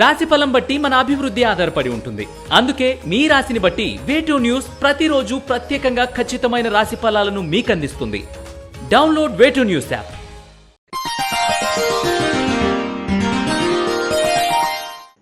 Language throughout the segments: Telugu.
రాశి ఫలం బట్టి మన అభివృద్ధి ఆధారపడి ఉంటుంది. అందుకే మీ రాశిని బట్టి వేటూ న్యూస్ ప్రతిరోజు ప్రత్యేకంగా ఖచ్చితమైన రాశి ఫలాలను మీకు అందిస్తుంది download way two news app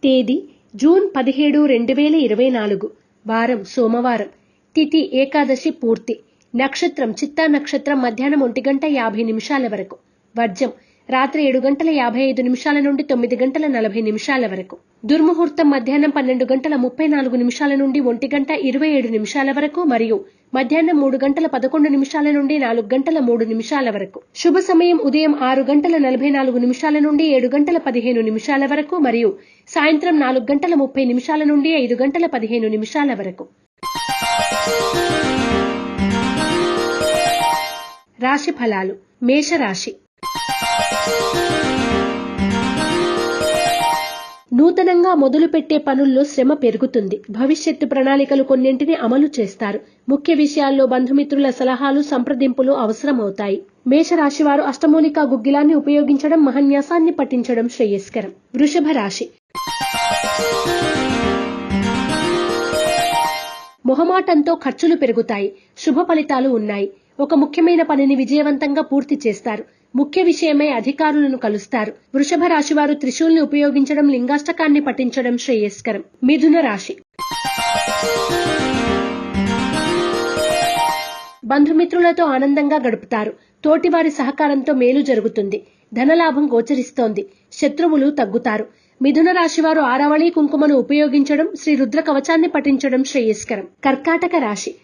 తేదీ జూన్ పదిహేడు రెండు వేల ఇరవై నాలుగు వారం సోమవారం. తిథి ఏకాదశి పూర్తి. నక్షత్రం చిత్తా నక్షత్రం మధ్యాహ్నం ఒంటి గంట యాభై నిమిషాల వరకు. వర్జం రాత్రి ఏడు గంటల యాభై ఐదు నిమిషాల నుండి తొమ్మిది గంటల నలభై నిమిషాల వరకు. దుర్ముహూర్తం మధ్యాహ్నం పన్నెండు గంటల ముప్పై నాలుగు నిమిషాల నుండి ఒంటి గంట ఇరవై ఏడు నిమిషాల వరకు మరియు మధ్యాహ్నం మూడు గంటల పదకొండు నిమిషాల నుండి నాలుగు గంటల మూడు నిమిషాల వరకు. శుభ సమయం ఉదయం ఆరు గంటల నలభై నాలుగు నిమిషాల నుండి ఏడు గంటల పదిహేను నిమిషాల వరకు మరియు సాయంత్రం నాలుగు గంటల ముప్పై నిమిషాల నుండి ఐదు గంటల పదిహేను నిమిషాల వరకు. రాశి ఫలాలు. మేషరాశి. నూతనంగా మొదలుపెట్టే పనుల్లో శ్రమ పెరుగుతుంది. భవిష్యత్తు ప్రణాళికలు కొన్నింటిని అమలు చేస్తారు. ముఖ్య విషయాల్లో బంధుమిత్రుల సలహాలు సంప్రదింపులు అవసరమవుతాయి. మేషరాశివారు వారు గుగ్గిలాన్ని ఉపయోగించడం మహన్యాసాన్ని పఠించడం శ్రేయస్కరం. వృషభ రాశి. మొహమాటంతో ఖర్చులు పెరుగుతాయి. శుభ ఫలితాలు ఉన్నాయి. ఒక ముఖ్యమైన పనిని విజయవంతంగా పూర్తి చేస్తారు. ముఖ్య విషయమై అధికారులను కలుస్తారు. వృషభ రాశి వారు త్రిశూల్ని ఉపయోగించడం లింగాష్టకాన్ని పఠించడం శ్రేయస్కరం. మిథున రాశి. బంధుమిత్రులతో ఆనందంగా గడుపుతారు. తోటివారి సహకారంతో మేలు జరుగుతుంది. ధనలాభం గోచరిస్తోంది. శత్రువులు తగ్గుతారు. మిథున రాశివారు ఆరవళి కుంకుమను ఉపయోగించడం శ్రీ రుద్ర కవచాన్ని పఠించడం శ్రేయస్కరం. కర్కాటక రాశి.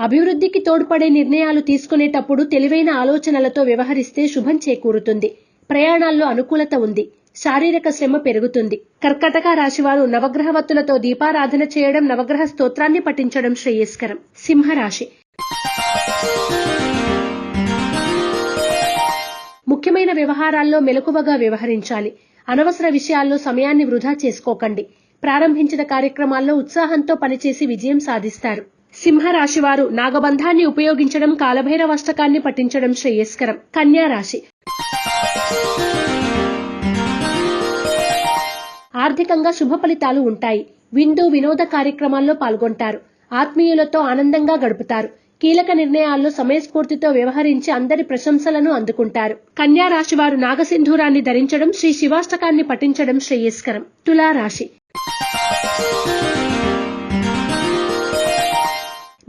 అభివృద్ధికి తోడ్పడే నిర్ణయాలు తీసుకునేటప్పుడు తెలివైన ఆలోచనలతో వ్యవహరిస్తే శుభం చేకూరుతుంది. ప్రయాణాల్లో అనుకూలత ఉంది. శారీరక శ్రమ పెరుగుతుంది. కర్కటక రాశివారు నవగ్రహవత్తులతో దీపారాధన చేయడం నవగ్రహ స్తోత్రాన్ని పఠించడం శ్రేయస్కరం. సింహరాశి. ముఖ్యమైన వ్యవహారాల్లో మెలకువగా వ్యవహరించాలి. అనవసర విషయాల్లో సమయాన్ని వృధా చేసుకోకండి. ప్రారంభించిన కార్యక్రమాల్లో ఉత్సాహంతో పనిచేసి విజయం సాధిస్తారు. సింహరాశివారు నాగబంధాన్ని ఉపయోగించడం కాలభైరవాష్టకాన్ని పఠించడం శ్రేయస్కరం. కన్యా రాశి ఆర్థికంగా శుభ ఫలితాలు ఉంటాయి. విందు వినోద కార్యక్రమాల్లో పాల్గొంటారు. ఆత్మీయులతో ఆనందంగా గడుపుతారు. కీలక నిర్ణయాల్లో సమయస్ఫూర్తితో వ్యవహరించి అందరి ప్రశంసలను అందుకుంటారు. కన్యా రాశి వారు నాగసింధూరాన్ని ధరించడం శ్రీ శివాష్టకాన్ని పఠించడం శ్రేయస్కరం. తులా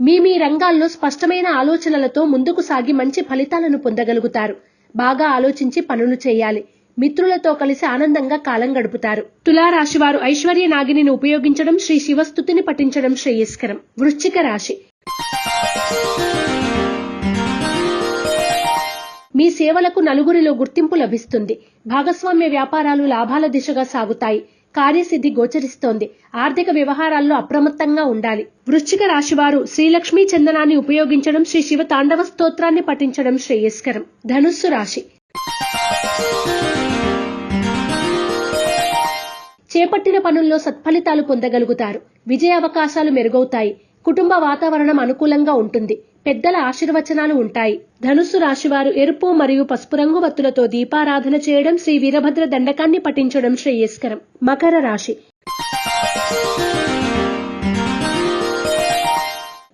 మీ మీ రంగాల్లో స్పష్టమైన ఆలోచనలతో ముందుకు సాగి మంచి ఫలితాలను పొందగలుగుతారు. బాగా ఆలోచించి పనులు చేయాలి. మిత్రులతో కలిసి ఆనందంగా కాలం గడుపుతారు. తులారాశివారు ఐశ్వర్య నాగిని ఉపయోగించడం శ్రీ శివస్థుతిని పఠించడం శ్రేయస్కరం. వృశ్చిక రాశి. మీ సేవలకు నలుగురిలో గుర్తింపు లభిస్తుంది. భాగస్వామ్య వ్యాపారాలు లాభాల దిశగా సాగుతాయి. కార్యసిద్ధి గోచరిస్తోంది. ఆర్థిక వ్యవహారాల్లో అప్రమత్తంగా ఉండాలి. వృశ్చిక రాశివారు శ్రీలక్ష్మీ చందనాన్ని ఉపయోగించడం శ్రీ శివ తాండవ స్తోత్రాన్ని పఠించడం శ్రేయస్కరం. ధనుస్సు రాశి. చేపట్టిన పనుల్లో సత్ఫలితాలు పొందగలుగుతారు. విజయ అవకాశాలు మెరుగవుతాయి. కుటుంబ వాతావరణం అనుకూలంగా ఉంటుంది. పెద్దల ఆశీర్వచనాలు ఉంటాయి. ధనుస్సు రాశివారు ఎరుపు మరియు పసుపు రంగు వత్తులతో దీపారాధన చేయడం శ్రీ వీరభద్ర దండకాన్ని పఠించడం శ్రేయస్కరం. మకర రాశి.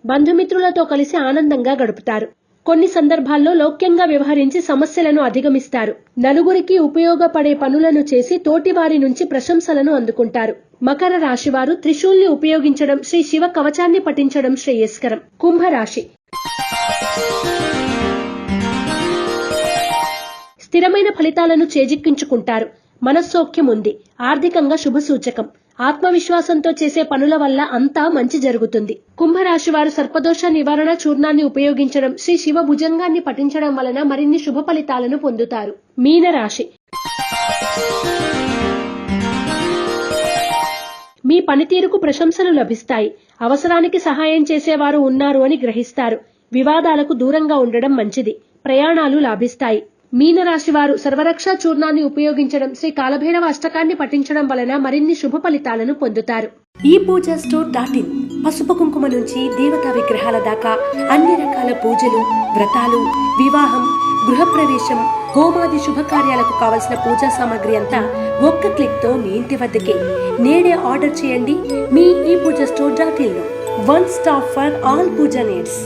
బంధుమిత్రులతో కలిసి ఆనందంగా గడుపుతారు. కొన్ని సందర్భాల్లో లౌక్యంగా వ్యవహరించి సమస్యలను అధిగమిస్తారు. నలుగురికి ఉపయోగపడే పనులను చేసి తోటివారి నుంచి ప్రశంసలను అందుకుంటారు. మకర రాశివారు త్రిశూల్ని ఉపయోగించడం శ్రీ శివ కవచాన్ని పఠించడం శ్రేయస్కరం. కుంభరాశి. స్థిరమైన ఫలితాలను చేజిక్కించుకుంటారు. మనస్సౌఖ్యం ఉంది. ఆర్థికంగా శుభ సూచకం ఆత్మవిశ్వాసంతో చేసే పనుల వల్ల అంతా మంచి జరుగుతుంది. కుంభరాశి వారు సర్పదోష నివారణ చూర్ణాన్ని ఉపయోగించడం శ్రీ శివ భుజంగాన్ని పఠించడం వలన మరిన్ని శుభ ఫలితాలను పొందుతారు. మీనరాశి. మీ పనితీరుకు ప్రశంసలు లభిస్తాయి. అవసరానికి సహాయం చేసేవారు ఉన్నారు అని గ్రహిస్తారు. వివాదాలకు దూరంగా ఉండడం మంచిది. ప్రయాణాలు లాభిస్తాయి. మీనరాశి వారు సర్వరక్షా చూర్ణాన్ని ఉపయోగించడం శ్రీ కాలభైరవ అష్టకాన్ని పఠించడం వలన మరిన్ని శుభ ఫలితాలను పొందుతారు. ఈ పూజ స్టోర్ డాట్ ఇన్ పసుపు కుంకుమ నుంచి దేవతా విగ్రహాల దాకా అన్ని రకాల పూజలు వ్రతాలు వివాహం గృహప్రవేశం హోమాది శుభకార్యాలకు కావలసిన పూజా సామాగ్రి అంతా ఒక్క క్లిక్తో మీ ఇంటి వద్దకే. నేడే ఆర్డర్ చేయండి మీ ఈ Pooja store dot in one stop for all puja needs.